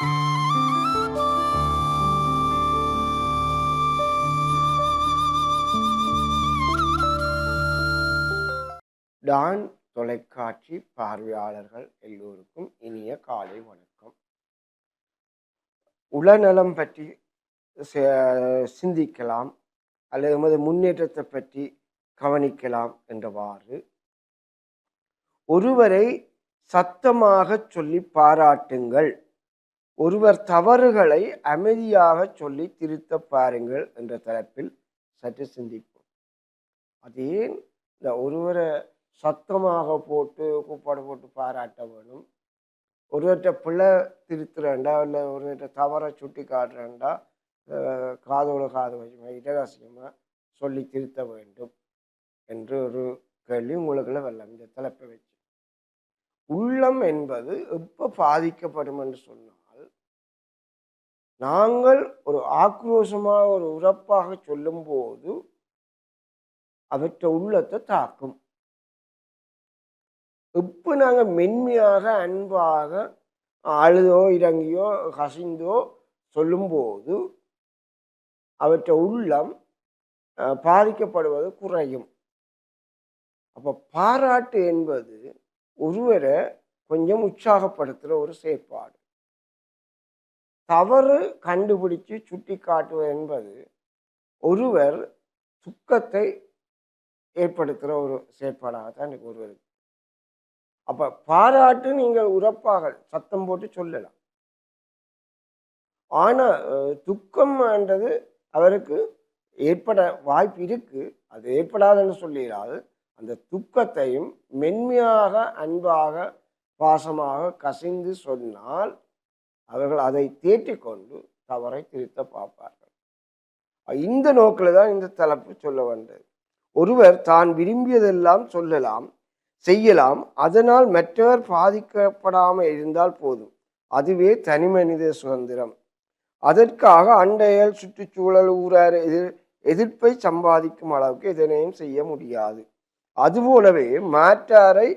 Don தொலைக்காட்சி பார்வையாளர்கள் எல்லோருக்கும் இனிய காலை வணக்கம். உளநலம் பற்றி சிந்திக்கலாம் அல்லது எமது முன்னேற்றத்தை பற்றி கவனிக்கலாம் என்றவாறு ஒருவரை சத்தமாக சொல்லி பாராட்டுங்கள். ஒருவர் தவறுகளை அமைதியாக சொல்லி திருத்த பாருங்கள் என்ற தலைப்பில் சற்று சிந்திப்போம். அது ஏன் இந்த ஒருவரை சத்தமாக போட்டு கூப்பாடு போட்டு பாராட்ட வேணும். ஒருவர்கிட்ட பிள்ளை திருத்துறேன்டா இல்லை ஒருவர்கிட்ட தவறை சுட்டி காட்டுறேன்டா அஹ் காதோட காது வச்சு இடகாசியமாக சொல்லி திருத்த வேண்டும் என்று ஒரு கேள்வி உங்களுக்குள்ள வரலாம். இந்த தலைப்பை வச்சு. உள்ளம் என்பது எப்போ பாதிக்கப்படும் என்று சொன்னோம் நாங்கள் ஒரு ஆக்ரோஷமாக ஒரு உறப்பாக சொல்லும்போது அவற்றை உள்ளத்தை தாக்கும். இப்போ நாங்கள் மென்மையாக அன்பாக அழுதோ இறங்கியோ கசிந்தோ சொல்லும்போது அவற்றை உள்ளம் பாதிக்கப்படுவது குறையும். அப்போ பாராட்டு என்பது ஒருவரை கொஞ்சம் உற்சாகப்படுத்துகிற ஒரு செயற்பாடு. தவறு கண்டுபிடிச்சு சுட்டி காட்டுவது என்பது ஒருவர் துக்கத்தை ஏற்படுத்துகிற ஒரு செயற்பாடாக தான் எனக்கு ஒருவர் அப்போ பாராட்டு நீங்கள் உறப்பாக சத்தம் போட்டு சொல்லலாம். ஆனால் துக்கம்ன்றது அவருக்கு ஏற்பட வாய்ப்பு இருக்குது அது ஏற்படாதுன்னு சொல்லிடாது அந்த துக்கத்தையும் மென்மையாக அன்பாக பாசமாக கசிந்து சொன்னால் அவர்கள் அதை தேற்றிக்கொண்டு தவறை திருத்த பார்ப்பார்கள். இந்த நோக்கில் தான் இந்த தலைப்பு சொல்ல வந்தது. ஒருவர் தான் விரும்பியதெல்லாம் சொல்லலாம் செய்யலாம் அதனால் மற்றவர் பாதிக்கப்படாமல் இருந்தால் போதும். அதுவே தனி மனித சுதந்திரம். அதற்காக அண்டையல் சுற்றுச்சூழல் ஊரார் எதிர் எதிர்ப்பை சம்பாதிக்கும் அளவுக்கு எதனையும் செய்ய முடியாது. அதுபோலவே மாற்றாரை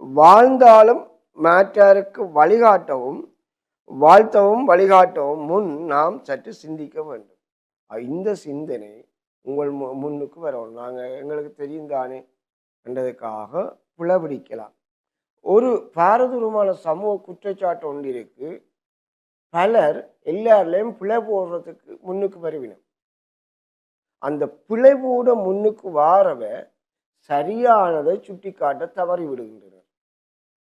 வாழ்ந்தாலும் மாற்றாருக்கு வழிகாட்டவும் வாழ்த்தவும் வழிகாட்டவும் முன் நாம் சற்று சிந்திக்க வேண்டும். இந்த சிந்தனை உங்கள் மு- முன்னுக்கு வரணும் நாங்கள் எங்களுக்கு தெரியும் தானே என்றதுக்காக புலபிடிக்கலாம். ஒரு பாரதூரமான சமூக குற்றச்சாட்டு ஒன்று இருக்கு. பலர் எல்லாருலேயும் பிழை போடுறதுக்கு முன்னுக்கு வருவினம். அந்த பிழை போட முன்னுக்கு வாரவ சரியானதை சுட்டி காட்ட தவறி விடுகின்றனர்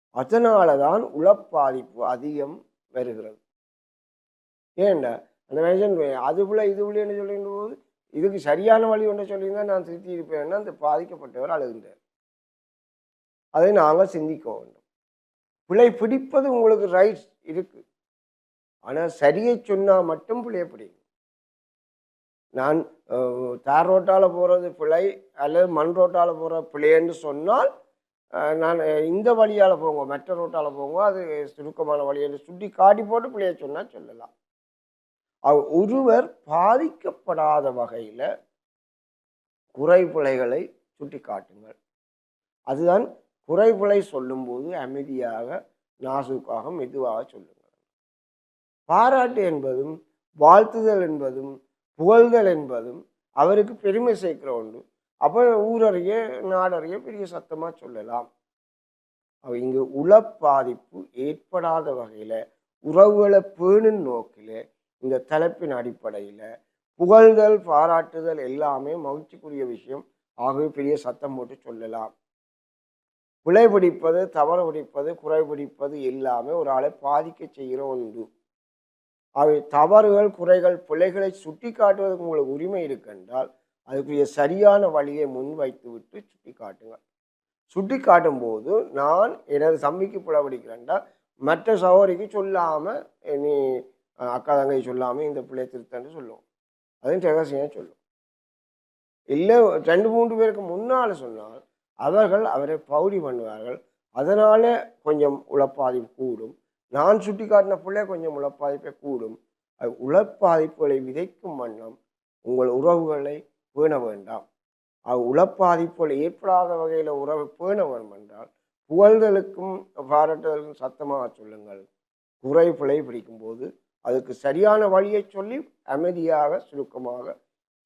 அதனால தான் உளப்பாதிப்பு அதிகம் வருகிறது. ஏன்டா அந்த மனுஷன் அது புள்ள இது புள்ளன்னு போது இதுக்கு சரியான வழி ஒன்று சொல்லியிருந்தா நான் திருத்தி இருப்பேன்னா அந்த பாதிக்கப்பட்டவர் அழுகின்றார். அதை நாங்கள் சிந்திக்க வேண்டும். பிழை பிடிப்பது உங்களுக்கு ரைட்ஸ் இருக்கு. ஆனால் சரியை சொன்னால் மட்டும் பிழைய பிடிக்கும் நான் தார் ரோட்டால் போகிறது பிழை அல்லது மண் ரோட்டால் போகிற பிழைன்னு சொன்னால் நான் இந்த வழியால் போங்க மெட்ட ரோட்டால் போங்க அது சுருக்கமான வழி என்று சுட்டி காட்டி போட்டு பிள்ளைய சொன்னால் சொல்லலாம். அவ் ஒருவர் பாதிக்கப்படாத வகையில் குறைபிழைகளை சுட்டி காட்டுங்கள். அதுதான் குறைபிழை சொல்லும்போது அமைதியாக நாசுக்காக மெதுவாக சொல்லுங்கள். பாராட்டு என்பதும் வாழ்த்துதல் என்பதும் புகழ்தல் என்பதும் அவருக்கு பெருமை சேர்க்கிற ஒன்று. அப்போ ஊரறிய நாடறிய பெரிய சத்தமாக சொல்லலாம். அவை இங்கே உள பாதிப்பு ஏற்படாத வகையில் உறவுகளை பேணும் நோக்கில் இந்த தலைப்பின் அடிப்படையில் புகழ்தல் பாராட்டுதல் எல்லாமே மகிழ்ச்சிக்குரிய விஷயம். ஆகவே பெரிய சத்தம் போட்டு சொல்லலாம். பிழை பிடிப்பது தவறு பிடிப்பது குறை பிடிப்பது எல்லாமே ஒரு ஆளை பாதிக்க செய்கிற ஒன்று. அவை தவறுகள் குறைகள் பிழைகளை சுட்டி காட்டுவதற்கு உங்களுக்கு உரிமை இருக்கின்றால் அதுக்குரிய சரியான வழியை முன்வைத்து விட்டு சுட்டி காட்டுங்க சுட்டி காட்டும் போது நான் எனது தம்பிக்கு புலவடிக்கிறேன்டா மற்ற சகோதரிக்கு சொல்லாமல் நீ அக்கா தங்கை சொல்லாமல் இந்த பிள்ளை திருத்தன்னு சொல்லுவோம். அதுவும் ரகசியம் சொல்லும் இல்லை ரெண்டு மூன்று பேருக்கு முன்னால் சொன்னால் அவர்கள் அவரை பௌடி பண்ணுவார்கள். அதனால் கொஞ்சம் உழப்பாதிப்பு கூடும். நான் சுட்டி காட்டின பிள்ளை கொஞ்சம் உழப்பாதிப்பை கூடும். அது விதைக்கும் வண்ணம் உங்கள் உறவுகளை பேண வேண்டாம். அது உளப்பாதிப்புகள் ஏற்படாத வகையில் உறவை பேண வேண்டும் என்றால் புகழ்தலுக்கும் பாராட்டுதலுக்கும் சத்தமாக சொல்லுங்கள். குறை பிழை பிடிக்கும்போது அதுக்கு சரியான வழியை சொல்லி அமைதியாக சுருக்கமாக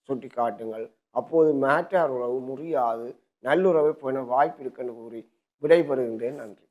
சுட்டி காட்டுங்கள் அப்போது மேட்டார் உறவு முறியாது. நல்லுறவு போன வாய்ப்பு இருக்குன்னு கூறி விடைபெறுகின்றேன். நன்றி.